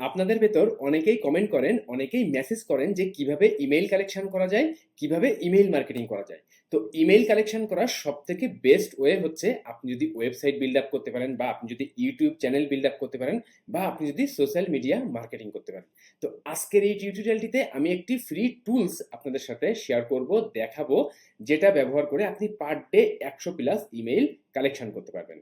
আপনাদের ভেতর অনেকেই কমেন্ট করেন, অনেকেই মেসেজ করেন যে কীভাবে ইমেইল কালেকশন করা যায়, কীভাবে ইমেল মার্কেটিং করা যায়। তো ইমেইল কালেকশন করার সব থেকে বেস্ট ওয়ে হচ্ছে আপনি যদি ওয়েবসাইট বিল্ড আপ করতে পারেন বা আপনি যদি ইউটিউব চ্যানেল বিল্ড আপ করতে পারেন বা আপনি যদি সোশ্যাল মিডিয়া মার্কেটিং করতে পারেন। তো আজকের এই টিউটোরিয়ালটিতে আমি একটি ফ্রি টুলস আপনাদের সাথে শেয়ার করব, দেখাবো যেটা ব্যবহার করে আপনি per day ১০০ plus email collection করতে পারবেন।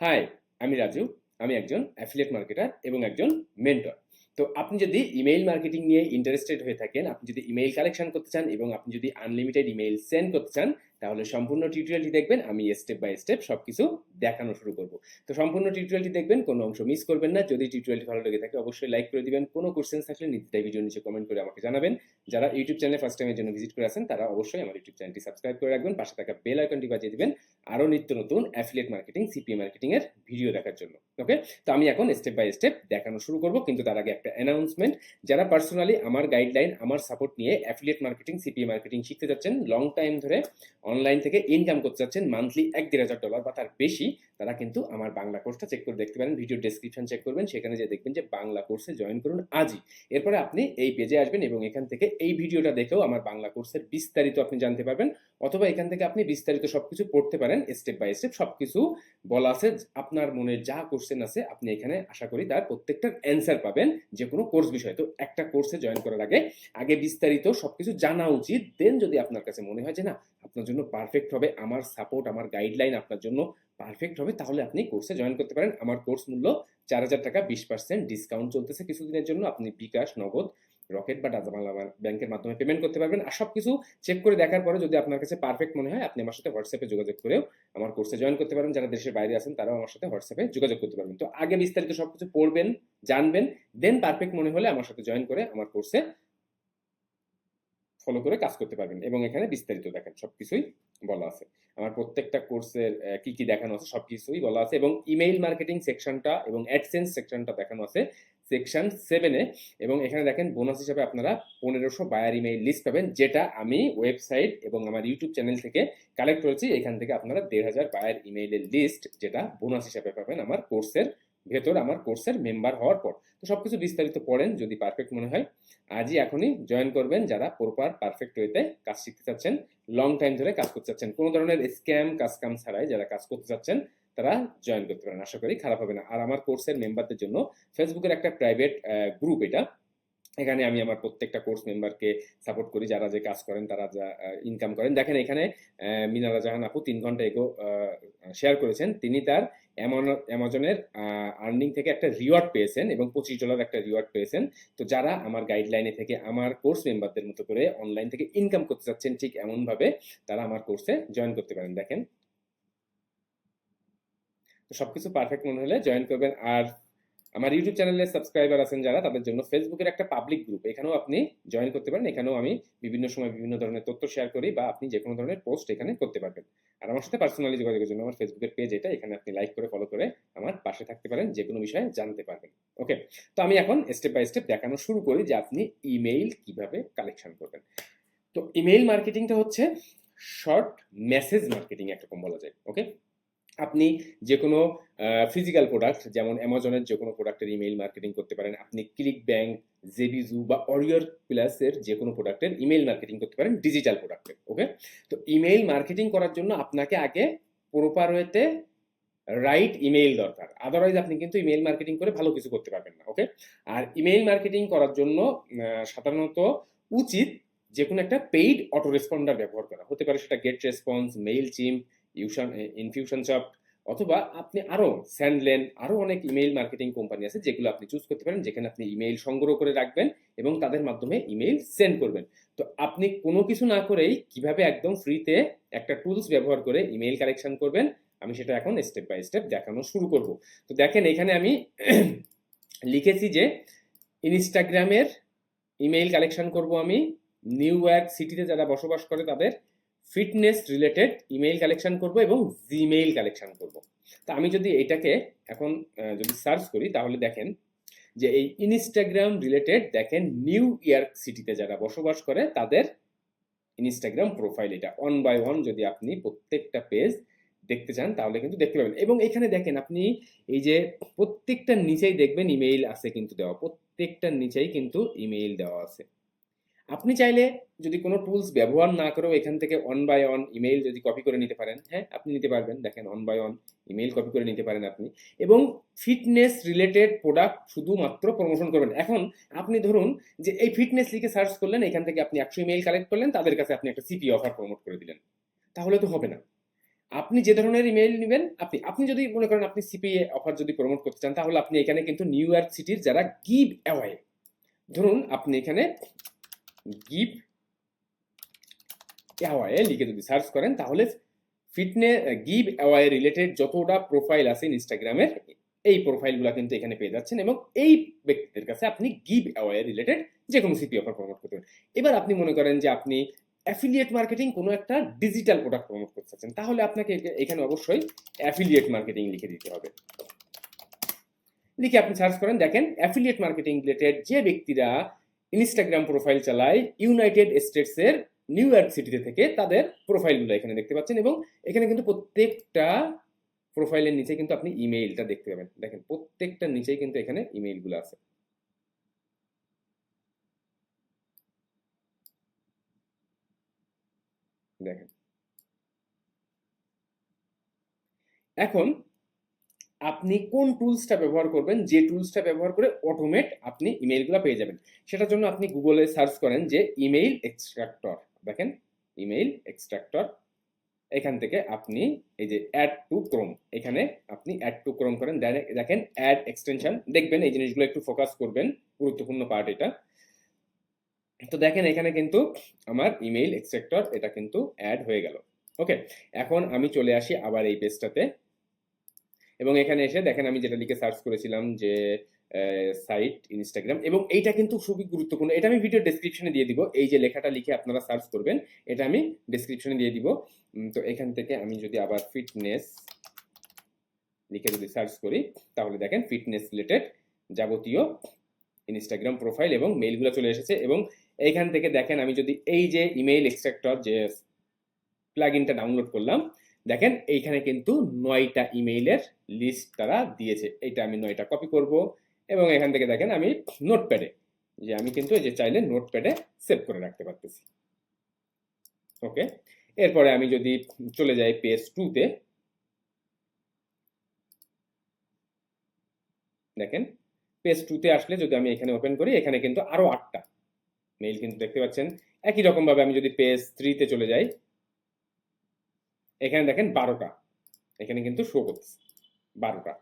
হাই, আমি রাজু। আমি একজন অ্যাফিলিয়েট মার্কেটার এবং একজন মেন্টর। তো আপনি যদি ইমেইল মার্কেটিং নিয়ে ইন্টারেস্টেড হয়ে থাকেন, আপনি যদি ইমেইল কালেকশন করতে চান এবং আপনি যদি আনলিমিটেড ইমেইল সেন্ড করতে চান, তাহলে সম্পূর্ণ টিউটোরিয়ালটি দেখবেন। আমি স্টেপ বাই স্টেপ সবকিছু দেখানো শুরু করব। তো সম্পূর্ণ টিউটোরিয়ালটি দেখবেন, কোনো অংশ মিস করবেন না। যদি টিউটোরিয়ালটি ভালো লেগে থাকে অবশ্যই লাইক করে দিবেন। কোনো কোয়েশ্চেন থাকলে নিচে ভিডিওর নিচে কমেন্ট করে আমাকে জানাবেন। যারা ইউটিউব চ্যানেলে ফার্স্ট টাইমের জন্য ভিজিট করে আছেন, তারা অবশ্যই আমার ইউটিউব চ্যানেলটি সাবস্ক্রাইব করে রাখবেন। পাশে থাকা বেল আইকনটি বাজিয়ে দিবেন। আরও নিত্য নতুন অ্যাফিলিয়েট মার্কেটিং, সিপিএ মার্কেটিং এর ভিডিও দেখার জন্য। ওকে? তো আমি এখন স্টেপ বাই স্টেপ দেখানো শুরু করব। কিন্তু তার আগে একটা অ্যানাউন্সমেন্ট। যারা পার্সোনালি আমার গাইডলাইন, আমার সাপোর্ট নিয়ে অ্যাফিলিয়েট মার্কেটিং, সিপিএ মার্কেটিং শিখতে যাচ্ছেন, লং টাইম ধরে অনলাইন থেকে ইনকাম করতে চাচ্ছেন মান্থলি ১-১.৫০০ ডলার বা তার বেশি, তারা কিন্তু আমার বাংলা কোর্সটা চেক করে দেখতে পারেন। ভিডিও ডেসক্রিপশন চেক করবেন। সেখানে যে দেখবেন যে বাংলা কোর্সে জয়েন করুন আজই। এরপরে আপনি এই পেজে আসবেন এবং এখান থেকে এই ভিডিওটা দেখেও আমার বাংলা কোর্সের বিস্তারিত আপনি জানতে পারবেন। অথবা এখান থেকে আপনি বিস্তারিত সব কিছু পড়তে পারেন। স্টেপ বাই স্টেপ সবকিছু বলা আছে। আপনার মনে যা কোয়েশ্চেন আছে আপনি এখানে আশা করি তার প্রত্যেকটার অ্যান্সার পাবেন যে কোনো কোর্স বিষয়ে। তো একটা কোর্সে জয়েন করার আগে, আগে বিস্তারিত সব কিছু জানা উচিত। দেন যদি আপনার কাছে মনে হয় যে না, আপনার জন্য পারফেক্ট হবে, আমার সাপোর্ট, আমার গাইডলাইন আপনার জন্য পারফেক্ট হবে, তাহলে আপনি কোর্সে জয়েন করতে পারেন। আমার কোর্স মূল্য ৳৪,০০০ 20% ডিসকাউন্ট চলতেছে কিছুদিনের জন্য। আপনি বিকাশ, নগদ, রকেট বা ডাচ বাংলা ব্যাংকের মাধ্যমে পেমেন্ট করতে পারবেন। আর সবকিছু চেক করে দেখার পরে যদি আপনার কাছে পারফেক্ট মনে হয়, আপনি আমার সাথে হোয়াটসঅ্যাপে যোগাযোগ করেও আমার কোর্সে জয়েন করতে পারেন। যারা দেশের বাইরে আছেন তারাও আমার সাথে হোয়াটসঅ্যাপে যোগাযোগ করতে পারবেন। তো আগে বিস্তারিত সবকিছু পড়বেন, জানবেন। দেন পারফেক্ট মনে হলে আমার সাথে জয়েন করে আমার কোর্সে ফলো করে কাজ করতে পারবেন এবং এখানে বিস্তারিত দেখেন সবকিছুই বলা আছে। আমার প্রত্যেকটা কোর্সের কি, কি দেখানো আছে সবকিছুই বলা আছে এবং ইমেইল মার্কেটিং সেকশনটা এবং অ্যাডসেন্স সেকশনটা দেখানো আছে সেকশন সেভেনে এবং এখানে দেখেন বোনাস হিসাবে আপনারা পনেরোশো বায়ার ইমেইল লিস্ট পাবেন যেটা আমি ওয়েবসাইট এবং আমার ইউটিউব চ্যানেল থেকে কালেক্ট করেছি। এখান থেকে আপনারা ১৫০০ বায়ার ইমেইলের লিস্ট যেটা বোনাস হিসাবে পাবেন আমার কোর্সের ভেতর আমার কোর্সের মেম্বার হওয়ার পর। তো সব কিছু বিস্তারিত পড়েন যদি পারফেক্ট মনে হয়। আজই এখনই জয়েন করবেন যারা প্রপার পারফেক্ট ওয়েতে কাজ শিখতে চাচ্ছেন, লং টাইম ধরে কাজ করতে চাচ্ছেন। কোনো ধরনের স্ক্যাম, কাজ-কাম ছাড়াই যারা কাজ করতে চাচ্ছেন, তারা জয়েন করতে পারেন। আশা করি খারাপ হবে না। আর আমার কোর্সের মেম্বারদের জন্য ফেসবুকের একটা প্রাইভেট গ্রুপ এটা। এখানে আমি আমার প্রত্যেকটা কোর্স মেম্বারকে সাপোর্ট করি। যারা যে কাজ করেন, তারা যা ইনকাম করেন। দেখেন এখানে মিনারা জাহান আপু তিন ঘণ্টা এগো শেয়ার করেছেন। তিনি তার অ্যামাজনের আর্নিং থেকে একটা রিওয়ার্ড পেয়েছেন এবং $২৫ একটা রিওয়ার্ড পেয়েছেন। তো যারা আমার গাইডলাইনে থেকে আমার কোর্স মেম্বারদের মতো করে অনলাইন থেকে ইনকাম করতে চাচ্ছেন ঠিক এমনভাবে, তারা আমার কোর্সে জয়েন করতে পারেন। দেখেন। তো সবকিছু পারফেক্ট মনে হলে জয়েন করবেন। আর আমার ইউটিউব চ্যানেলের সাবস্ক্রাইবার আছেন যারা, তাদের জন্য ফেসবুকের একটা পাবলিক গ্রুপ। এখানেও আপনি জয়েন করতে পারেন। এখানেও আমি বিভিন্ন সময় বিভিন্ন ধরনের তথ্য শেয়ার করি বা আপনি যেকোনো ধরনের পোস্ট এখানে করতে পারবেন। আর আমার সাথে পার্সোনালি যোগাযোগের জন্য আমার ফেসবুকের পেজ এটা। এখানে আপনি লাইক করে ফলো করে আমার পাশে থাকতে পারেন। যে কোনো বিষয়ে জানতে পারবেন। ওকে? তো আমি এখন স্টেপ বাই স্টেপ দেখানো শুরু করি যে আপনি ইমেইল কীভাবে কালেকশন করবেন। তো ইমেইল মার্কেটিংটা হচ্ছে শর্ট মেসেজ মার্কেটিং একরকম বলা যায়। ওকে? আপনি যেকোনো আ ফিজিক্যাল প্রোডাক্ট যেমন অ্যামাজনের যে কোনো প্রোডাক্টের ইমেইল মার্কেটিং করতে পারেন। আপনি ক্লিক ক্লিকব্যাংক, জেবিজু বা অরিয়র প্লাসের যে কোনো প্রোডাক্টের ইমেইল মার্কেটিং করতে পারেন ডিজিটাল প্রোডাক্টের। ওকে? তো ইমেইল মার্কেটিং করার জন্য আপনাকে আগে প্রপার ওয়েতে রাইট ইমেইল দরকার। আদারওয়াইজ আপনি কিন্তু ইমেইল মার্কেটিং করে ভালো কিছু করতে পারবেন না। ওকে? আর ইমেইল মার্কেটিং করার জন্য সাধারণত উচিত যেকোনো একটা পেইড অটো রেসপন্ডার ব্যবহার করা। হতে পারে সেটা গেট রেসপন্স, মেইলচিম্প, ইউশন ইনফিউশন ইনফিউশনসফট অথবা আপনি আরও স্যান্ডলেন আরও অনেক ইমেইল মার্কেটিং কোম্পানি আছে যেগুলো আপনি চুজ করতে পারেন। যেখানে আপনি ইমেইল সংগ্রহ করে রাখবেন এবং তাদের মাধ্যমে ইমেইল সেন্ড করবেন। তো আপনি কোনো কিছু না করেই কীভাবে একদম ফ্রিতে একটা টুলস ব্যবহার করে ইমেইল কালেকশন করবেন, আমি সেটা এখন স্টেপ বাই স্টেপ দেখানো শুরু করব। তো দেখেন এখানে আমি লিখেছি যে ইনস্টাগ্রামের ইমেইল কালেকশন করব আমি। নিউ ইয়র্ক সিটিতে যারা বসবাস করে তাদের ফিটনেস রিলেটেড ইমেইল কালেকশন করব এবং জিমেইল কালেকশন করব। তা আমি যদি এটাকে এখন যদি সার্চ করি, তাহলে দেখেন যে এই ইনস্টাগ্রাম রিলেটেড দেখেন নিউ ইয়র্ক সিটিতে যারা বসবাস করে, তাদের ইনস্টাগ্রাম প্রোফাইল এটা। ওয়ান বাই ওয়ান যদি আপনি প্রত্যেকটা পেজ দেখতে চান, তাহলে কিন্তু দেখতে পাবেন এবং এখানে দেখেন আপনি এই যে প্রত্যেকটার নিচেই দেখবেন ইমেইল আছে কিন্তু দেওয়া প্রত্যেকটার নিচেই কিন্তু ইমেইল দেওয়া আছে আপনি চাইলে যদি কোনো টুলস ব্যবহার না করেও এখান থেকে অন বাই অন ইমেইল যদি কপি করে নিতে পারেন হ্যাঁ আপনি নিতে পারবেন। দেখেন one by one email copy করে নিতে পারেন আপনি। এবং ফিটনেস রিলেটেড প্রোডাক্ট শুধুমাত্র প্রমোশন করবেন। এখন আপনি ধরুন যে এই ফিটনেস লিখে সার্চ করলেন, এখান থেকে আপনি একশো ইমেইল কালেক্ট করলেন, তাদের কাছে আপনি একটা সিপি অফার প্রমোট করে দিলেন। তাহলে তো হবে না। আপনি যে ধরনের ইমেইল নেবেন, আপনি আপনি যদি মনে করেন আপনি সিপিএ অফার যদি প্রমোট করতে চান, তাহলে আপনি এখানে কিন্তু নিউ ইয়র্ক সিটির যারা গিভ অ্যাওয়ে ধরুন আপনি এখানে গিভ অ্যাওয়ে লিখে যদি সার্চ করেন, তাহলে ফিটনেস গিভ অ্যাওয়ে রিলেটেড যতটা প্রোফাইল আছে ইনস্টাগ্রামের, এই প্রোফাইলগুলো কিন্তু এখানে পেয়ে যাচ্ছেন এবং এই ব্যক্তিদের কাছে আপনি গিভ অ্যাওয়ে রিলেটেড যে কোনো সিপি অফার প্রমোট করতে পারেন। এবার আপনি মনে করেন যে আপনি অ্যাফিলিয়েট মার্কেটিং কোনো একটা ডিজিটাল প্রোডাক্ট প্রমোট করতে চাচ্ছেন, তাহলে আপনাকে এখানে অবশ্যই অ্যাফিলিয়েট মার্কেটিং লিখে দিতে হবে। লিখে আপনি সার্চ করেন, দেখেন অ্যাফিলিয়েট মার্কেটিং রিলেটেড যে ব্যক্তিরা ইনস্টাগ্রাম প্রোফাইল চালায় ইউনাইটেড স্টেটসের নিউ ইয়র্ক সিটিতে থেকে তাদের প্রোফাইলগুলো এখানে দেখতে পাচ্ছেন এবং এখানে কিন্তু প্রত্যেকটা প্রোফাইলের নিচে কিন্তু আপনি ইমেইলটা দেখতে পাবেন। দেখেন প্রত্যেকটার নিচেই কিন্তু এখানে ইমেইলগুলো আছে। দেখেন। এখন আপনি কোন টুলসটা ব্যবহার করবেন, যে টুলসটা ব্যবহার করে অটোমেট আপনি ইমেইলগুলো পেয়ে যাবেন। সেটার জন্য আপনি গুগলে সার্চ করেন যে ইমেইল এক্সট্রাক্টর দেখেন ইমেইল এক্সট্রাক্টর এখান থেকে আপনি এই যে অ্যাড টু ক্রোম এখানে আপনি অ্যাড টু ক্রোম করেন। দেখেন অ্যাড এক্সটেনশন দেখবেন এই জিনিসগুলো একটু ফোকাস করবেন, গুরুত্বপূর্ণ পার্ট এটা। তো দেখেন, এখানে কিন্তু আমার ইমেইল এক্সট্রাক্টর এটা কিন্তু অ্যাড হয়ে গেল। ওকে এখন আমি চলে আসি আবার এই পেজটাতে এবং এখানে এসে দেখেন আমি যেটা লিখে সার্চ করেছিলাম যে সাইট ইনস্টাগ্রাম এবং এইটা কিন্তু খুবই গুরুত্বপূর্ণ। এটা আমি ভিডিও ডেসক্রিপশনে দিয়ে দিব। এই যে লেখাটা লিখে আপনারা সার্চ করবেন, এটা আমি ডেসক্রিপশনে দিয়ে দিব। তো এখান থেকে আমি যদি আবার ফিটনেস লিখে যদি সার্চ করি, তাহলে দেখেন ফিটনেস রিলেটেড যাবতীয় ইনস্টাগ্রাম প্রোফাইল এবং মেইলগুলো চলে এসেছে এবং এইখান থেকে দেখেন আমি যদি এই যে ইমেইল এক্সট্রাক্টর যে প্লাগইনটা ডাউনলোড করলাম দেখেন, এইখানে কিন্তু নয়টা ইমেইলের লিস্ট তারা দিয়েছে। এটা আমি নয়টা কপি করব এবং এখান থেকে দেখেন আমি নোটপ্যাডে যে আমি কিন্তু এই যে চাইলে নোটপ্যাডে সেভ করে রাখতে পারতেছি। ওকে এরপরে আমি যদি চলে যাই পেজ টুতে দেখেন পেজ টুতে আসলে যদি আমি এখানে ওপেন করি, এখানে কিন্তু আরও আটটা মেইল কিন্তু দেখতে পাচ্ছেন। একই রকম ভাবে আমি যদি পেজ থ্রিতে চলে যাই এখানে দেখেন বারোটা। এখানে কিন্তু শো করছে বারোটা।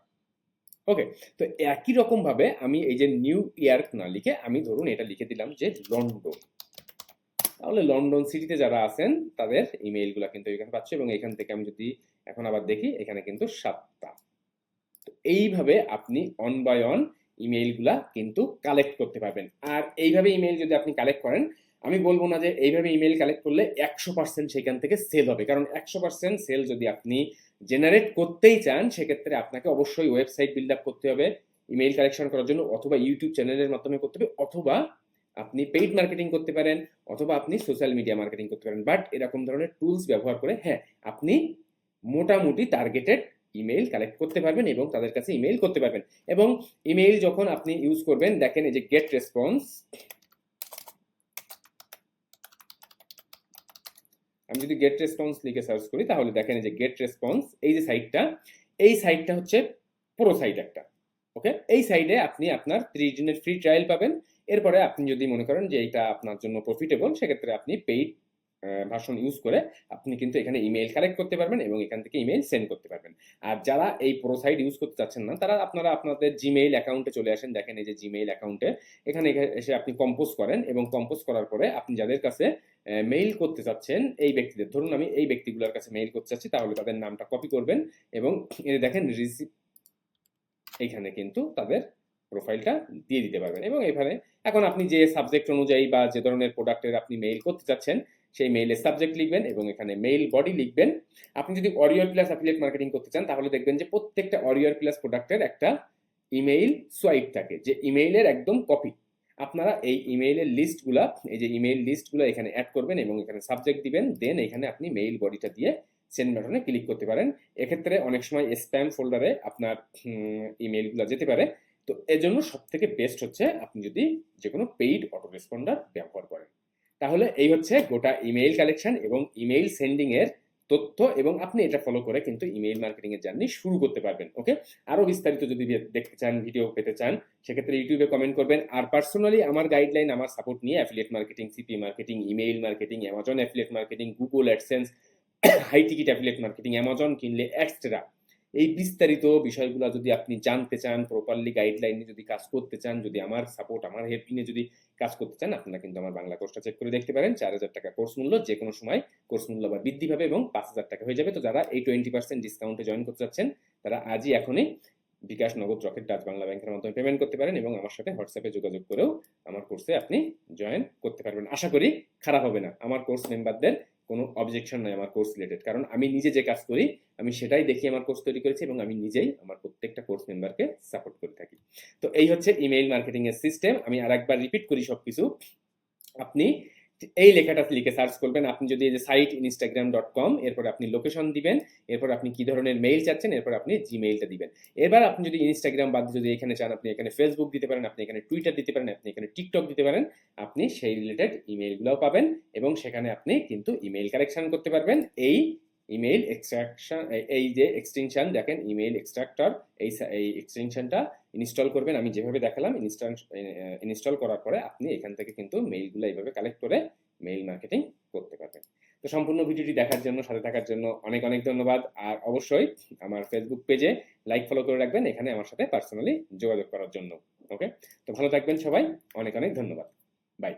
ওকে তো একই রকম ভাবে আমি এই যে নিউ ইয়র্ক না লিখে আমি ধরুন এটা লিখে দিলাম যে লন্ডন তাহলে লন্ডন সিটিতে যারা আছেন, তাদের ইমেইলগুলো কিন্তু এখানে পাচ্ছে এবং এখান থেকে আমি যদি এখন আবার দেখি, এখানে কিন্তু সাতটা। তো এইভাবে আপনি অন বাই অন ইমেইলগুলা কিন্তু কালেক্ট করতে পারবেন। আর এইভাবে ইমেইল যদি আপনি কালেক্ট করেন আমি বলব না যে এইভাবে ইমেল কালেক্ট করলে একশো পার্সেন্ট সেখান থেকে সেল হবে। কারণ একশো পার্সেন্ট সেল যদি আপনি জেনারেট করতেই চান, সেক্ষেত্রে আপনাকে অবশ্যই ওয়েবসাইট বিল্ড আপ করতে হবে ইমেল কালেকশন করার জন্য, অথবা ইউটিউব চ্যানেলের মাধ্যমে করতে হবে, অথবা আপনি পেইড মার্কেটিং করতে পারেন, অথবা আপনি সোশ্যাল মিডিয়া মার্কেটিং করতে পারেন। বাট এরকম ধরনের টুলস ব্যবহার করে হ্যাঁ আপনি মোটামুটি টার্গেটেড ইমেল কালেক্ট করতে পারবেন এবং তাদের কাছে ইমেল করতে পারবেন। এবং ইমেইল যখন আপনি ইউজ করবেন, দেখেন এই যে গেট রেসপন্স আমি যদি গেট রেসপন্স লিখে সার্চ করি, তাহলে দেখেন যে গেট রেসপন্স এই যে সাইটটা এই সাইটটা হচ্ছে পুরো সাইট একটা ওকে এই সাইডে আপনি আপনার ত্রিশ দিনের ফ্রি ট্রায়াল পাবেন। এরপরে আপনি যদি মনে করেন যে এটা আপনার জন্য প্রফিটেবল সেক্ষেত্রে আপনি পেইড ভার্সন ইউজ করে আপনি কিন্তু এখানে ইমেল কালেক্ট করতে পারবেন এবং এখান থেকে ইমেল সেন্ড করতে পারবেন। আর যারা এই প্রোসাইড ইউজ করতে চাচ্ছেন না, তারা আপনারা আপনাদের জিমেইল অ্যাকাউন্টে চলে আসেন, দেখেন এই যে জিমেইল অ্যাকাউন্টে এখানে এসে আপনি কম্পোজ করেন এবং কম্পোজ করার পরে আপনি যাদের কাছে মেইল করতে চাচ্ছেন এই ব্যক্তিদের, ধরুন আমি এই ব্যক্তিগুলোর কাছে মেইল করতে চাচ্ছি, তাহলে তাদের নামটা কপি করবেন এবং যে দেখেন রিসিভ এইখানে কিন্তু তাদের প্রোফাইলটা দিয়ে দিতে পারবেন। এবং এখানে এখন আপনি যে সাবজেক্ট অনুযায়ী বা যে ধরনের প্রোডাক্টের আপনি মেইল করতে চাচ্ছেন সেই মেইলের সাবজেক্ট লিখবেন এবং এখানে মেইল বডি লিখবেন। আপনি যদি অরিয়র প্লাস অ্যাফিলিয়েট মার্কেটিং করতে চান, তাহলে দেখবেন যে প্রত্যেকটা অরিয়র প্লাস প্রোডাক্টের একটা ইমেইল সোয়াইপ থাকে, যে ইমেইলের একদম কপি আপনারা এই ইমেইলের লিস্টগুলা এই যে ইমেইল লিস্টগুলো এখানে অ্যাড করবেন এবং এখানে সাবজেক্ট দিবেন দেন এখানে আপনি মেইল বডিটা দিয়ে সেন্ড বাটনে ক্লিক করতে পারেন। এক্ষেত্রে অনেক সময় স্প্যাম ফোল্ডারে আপনার ইমেলগুলো যেতে পারে। তো এজন্য জন্য সব থেকে বেস্ট হচ্ছে আপনি যদি যে কোনো পেইড অটো রেসপন্ডার ব্যবহার করেন। তাহলে এই হচ্ছে গোটা ইমেইল কালেকশন এবং ইমেইল সেন্ডিং এর তথ্য এবং আপনি এটা ফলো করে কিন্তু ইমেইল মার্কেটিং এর জার্নি শুরু করতে পারবেন ওকে আরও বিস্তারিত যদি দেখতে চান ভিডিও পেতে চান, সেক্ষেত্রে ইউটিউবে কমেন্ট করবেন। আর পার্সোনালি আমার গাইডলাইন আমার সাপোর্ট নিয়ে affiliate marketing CP marketing email marketing Amazon affiliate marketing Google AdSense high ticket affiliate marketing Amazon কিনলে এক্সট্রা এই বিস্তারিত বিষয়গুলো যদি আপনি জানতে চান প্রপারলি গাইডলাইনে যদি কাজ করতে চান, যদি আমার সাপোর্ট আমার হেল্পিংয়ে যদি কাজ করতে চান, আপনারা কিন্তু আমার বাংলা কোর্সটা চেক করে দেখতে পারেন। চার হাজার টাকা কোর্স মূল্য যে কোনো সময় কোর্স মূল্য বা বৃদ্ধি পাবে এবং পাঁচ হাজার টাকা হয়ে যাবে। তো যারা এই টোয়েন্টি পার্সেন্ট ডিসকাউন্টে জয়েন করতে চাচ্ছেন, তারা আজই এখনই বিকাশ নগদ রকেট ডাচ বাংলা ব্যাংকের মাধ্যমে পেমেন্ট করতে পারেন এবং আমার সাথে হোয়াটসঅ্যাপে যোগাযোগ করেও আমার কোর্সে আপনি জয়েন করতে পারবেন। আশা করি খারাপ হবে না। আমার কোর্স মেম্বারদের কোনো অবজেকশন নাই আমার কোর্স রিলেটেড কারণ আমি নিজে যে কাজ করি, আমি সেটাই দেখি আমার কোর্স তৈরি করেছি এবং আমি নিজেই আমার প্রত্যেকটা কোর্স মেম্বারকে সাপোর্ট করে থাকি। তো এই হচ্ছে ইমেইল মার্কেটিং এর সিস্টেম আমি আরেকবার রিপিট করি সবকিছু। আপনি এই লেখাটা লিখে সার্চ করবেন। আপনি যদি এই যে সাইট ইনস্টাগ্রাম ডট কম এরপর আপনি লোকেশন দিবেন, এরপর আপনি কি ধরনের মেইল চাচ্ছেন, এরপর আপনি জিমেইলটা দিবেন। এবার আপনি যদি ইনস্টাগ্রাম বাদ যদি এখানে চান, আপনি এখানে ফেসবুক দিতে পারেন, আপনি এখানে টুইটার দিতে পারেন, আপনি এখানে টিকটক দিতে পারেন, আপনি সেই রিলেটেড ইমেইলগুলোও পাবেন এবং সেখানে আপনি কিন্তু ইমেইল কালেকশন করতে পারবেন। এই ইমেইল এক্সট্রাকশন এই যে এক্সটেনশন দেখেন ইমেইল এক্সট্রাক্টর এই এই এক্সটেনশনটা ইনস্টল করবেন, আমি যেভাবে দেখালাম ইনস্টল ইনস্টল করার পরে আপনি এখান থেকে কিন্তু মেইলগুলো এইভাবে কালেক্ট করে মেইল মার্কেটিং করতে পারবেন। তো সম্পূর্ণ ভিডিওটি দেখার জন্য, সাথে থাকার জন্য অনেক অনেক ধন্যবাদ। আর অবশ্যই আমার ফেসবুক পেজে লাইক ফলো করে রাখবেন, এখানে আমার সাথে পার্সোনালি যোগাযোগ করার জন্য। ওকে তো ভালো থাকবেন সবাই। অনেক অনেক ধন্যবাদ। বাই